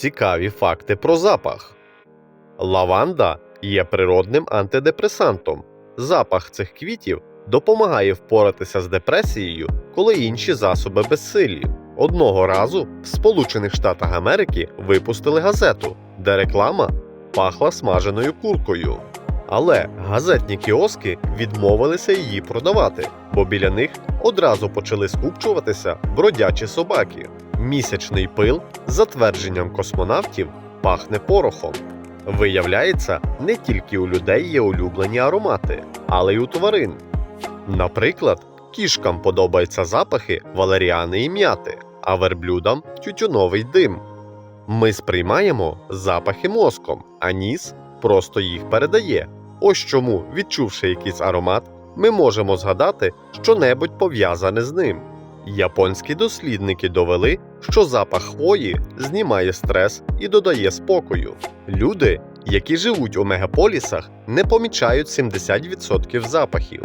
Цікаві факти про запах. Лаванда є природним антидепресантом. Запах цих квітів допомагає впоратися з депресією, коли інші засоби безсилі. Одного разу в Сполучених Штатах Америки випустили газету, де реклама пахла смаженою куркою. Але газетні кіоски відмовилися її продавати, бо біля них одразу почали скупчуватися бродячі собаки. Місячний пил, за твердженням космонавтів, пахне порохом. Виявляється, не тільки у людей є улюблені аромати, але й у тварин. Наприклад, кішкам подобаються запахи валеріани і м'яти, а верблюдам тютюновий дим. Ми сприймаємо запахи мозком, а ніс просто їх передає. Ось чому, відчувши якийсь аромат, ми можемо згадати щонебудь пов'язане з ним. Японські дослідники довели, що запах хвої знімає стрес і додає спокою. Люди, які живуть у мегаполісах, не помічають 70% запахів.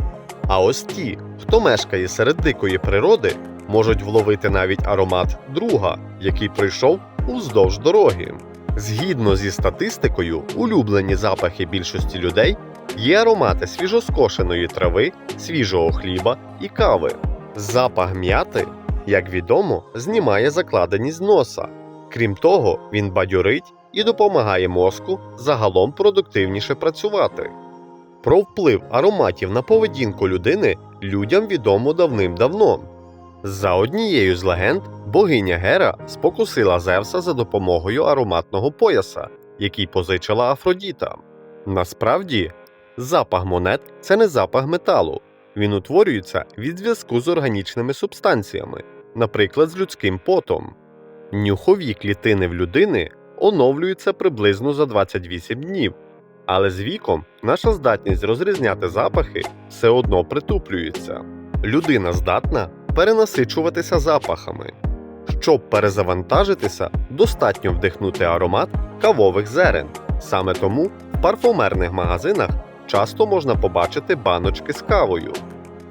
А ось ті, хто мешкає серед дикої природи, можуть вловити навіть аромат друга, який прийшов уздовж дороги. Згідно зі статистикою, улюблені запахи більшості людей є аромати свіжоскошеної трави, свіжого хліба і кави. Запах м'яти, як відомо, знімає закладеність носа. Крім того, він бадьорить і допомагає мозку загалом продуктивніше працювати. Про вплив ароматів на поведінку людини людям відомо давним-давно. За однією з легенд, богиня Гера спокусила Зевса за допомогою ароматного пояса, який позичила Афродіта. Насправді, запах монет це не запах металу. Він утворюється від зв'язку з органічними субстанціями, наприклад, з людським потом. Нюхові клітини в людини оновлюються приблизно за 28 днів, але з віком наша здатність розрізняти запахи все одно притуплюється. Людина здатна перенасичуватися запахами. Щоб перезавантажитися, достатньо вдихнути аромат кавових зерен. Саме тому в парфумерних магазинах часто можна побачити баночки з кавою.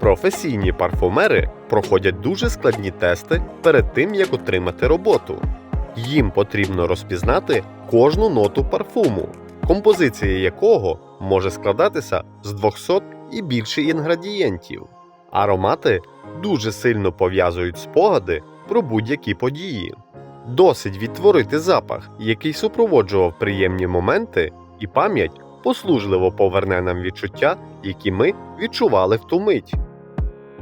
Професійні парфумери проходять дуже складні тести перед тим, як отримати роботу. Їм потрібно розпізнати кожну ноту парфуму, композиція якого може складатися з 200 і більше інгредієнтів. Аромати дуже сильно пов'язують спогади про будь-які події. Досить відтворити запах, який супроводжував приємні моменти, і пам'ять послужливо поверне нам відчуття, які ми відчували в ту мить.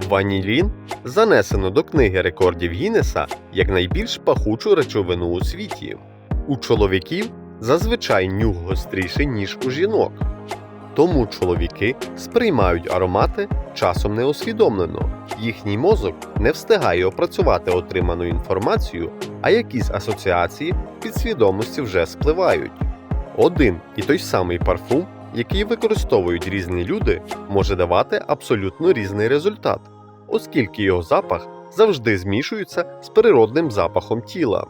Ванілін занесено до книги рекордів Гіннеса як найбільш пахучу речовину у світі. У чоловіків зазвичай нюх гостріший, ніж у жінок. Тому чоловіки сприймають аромати часом неосвідомлено. Їхній мозок не встигає опрацювати отриману інформацію, а якісь асоціації підсвідомості вже спливають. Один і той самий парфум, який використовують різні люди, може давати абсолютно різний результат, оскільки його запах завжди змішується з природним запахом тіла.